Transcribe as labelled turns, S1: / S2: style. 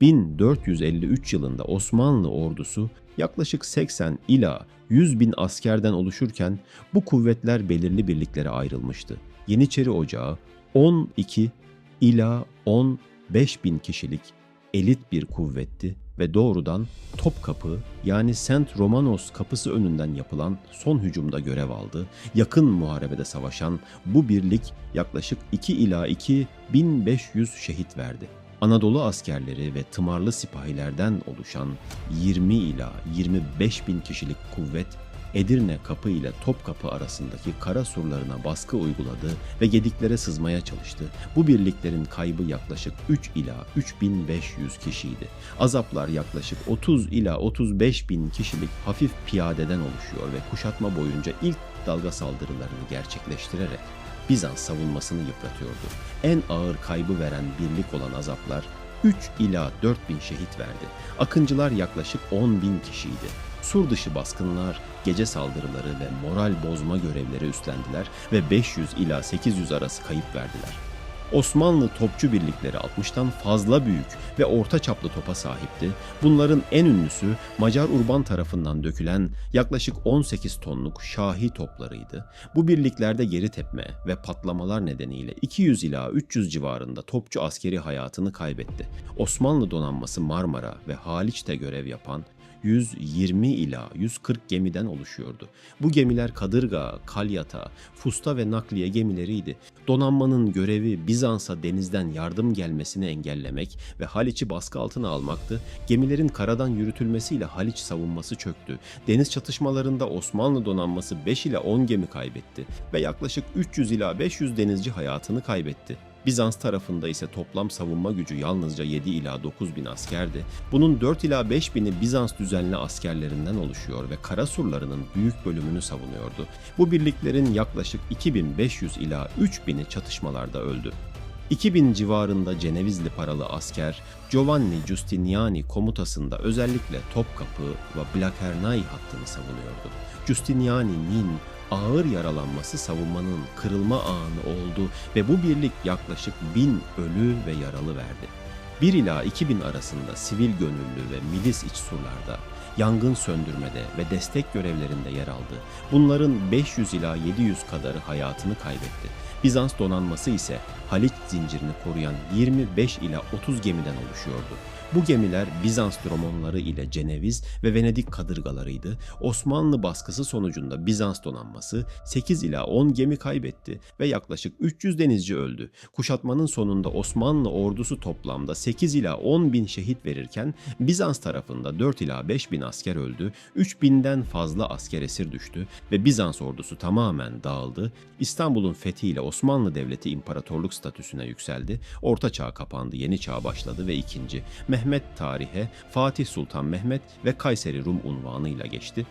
S1: 1453 yılında Osmanlı ordusu yaklaşık 80 ila 100 bin askerden oluşurken bu kuvvetler belirli birliklere ayrılmıştı. Yeniçeri Ocağı 12 ila 15 bin kişilik elit bir kuvvetti ve doğrudan Topkapı yani Saint Romanos kapısı önünden yapılan son hücumda görev aldı. Yakın muharebede savaşan bu birlik yaklaşık 2 ila 2500 şehit verdi. Anadolu askerleri ve tımarlı sipahilerden oluşan 20 ila 25 bin kişilik kuvvet Edirne kapı ile Topkapı arasındaki kara surlarına baskı uyguladı ve gediklere sızmaya çalıştı. Bu birliklerin kaybı yaklaşık 3 ila 3500 kişiydi. Azaplar yaklaşık 30 ila 35 bin kişilik hafif piyadeden oluşuyor ve kuşatma boyunca ilk dalga saldırılarını gerçekleştirerek Bizans savunmasını yıpratıyordu. En ağır kaybı veren birlik olan Azaplar 3 ila 4 bin şehit verdi. Akıncılar yaklaşık 10 bin kişiydi. Sur dışı baskınlar, gece saldırıları ve moral bozma görevleri üstlendiler ve 500 ila 800 arası kayıp verdiler. Osmanlı topçu birlikleri 60'tan fazla büyük ve orta çaplı topa sahipti. Bunların en ünlüsü Macar Urban tarafından dökülen yaklaşık 18 tonluk Şahi toplarıydı. Bu birliklerde geri tepme ve patlamalar nedeniyle 200 ila 300 civarında topçu askeri hayatını kaybetti. Osmanlı donanması Marmara ve Haliç'te görev yapan 120 ila 140 gemiden oluşuyordu. Bu gemiler kadırga, kalyata, fusta ve nakliye gemileriydi. Donanmanın görevi Bizans'a denizden yardım gelmesini engellemek ve Haliç'i baskı altına almaktı. Gemilerin karadan yürütülmesiyle Haliç savunması çöktü. Deniz çatışmalarında Osmanlı donanması 5 ila 10 gemi kaybetti ve yaklaşık 300 ila 500 denizci hayatını kaybetti. Bizans tarafında ise toplam savunma gücü yalnızca 7 ila 9 bin askerdi. Bunun 4 ila 5 bini Bizans düzenli askerlerinden oluşuyor ve kara surlarının büyük bölümünü savunuyordu. Bu birliklerin yaklaşık 2500 ila 3000'i çatışmalarda öldü. 2000 civarında Cenevizli paralı asker Giovanni Giustiniani komutasında özellikle Topkapı ve Blachernae hattını savunuyordu. Giustiniani'nin ağır yaralanması savunmanın kırılma anı oldu ve bu birlik yaklaşık bin ölü ve yaralı verdi. 1 ila 2000 arasında sivil gönüllü ve milis iç surlarda yangın söndürmede ve destek görevlerinde yer aldı. Bunların 500 ila 700 kadarı hayatını kaybetti. Bizans donanması ise Haliç zincirini koruyan 25 ila 30 gemiden oluşuyordu. Bu gemiler Bizans dromonları ile Ceneviz ve Venedik kadırgalarıydı. Osmanlı baskısı sonucunda Bizans donanması 8 ila 10 gemi kaybetti ve yaklaşık 300 denizci öldü. Kuşatmanın sonunda Osmanlı ordusu toplamda 8 ila 10 bin şehit verirken Bizans tarafında 4 ila 5 bin asker öldü, 3 binden fazla asker esir düştü ve Bizans ordusu tamamen dağıldı. İstanbul'un fethiyle Osmanlı Devleti imparatorluk statüsüne yükseldi. Orta Çağ kapandı, yeni çağ başladı ve ikinci Mehmet tarihe Fatih Sultan Mehmet ve Kayseri Rum unvanıyla geçti.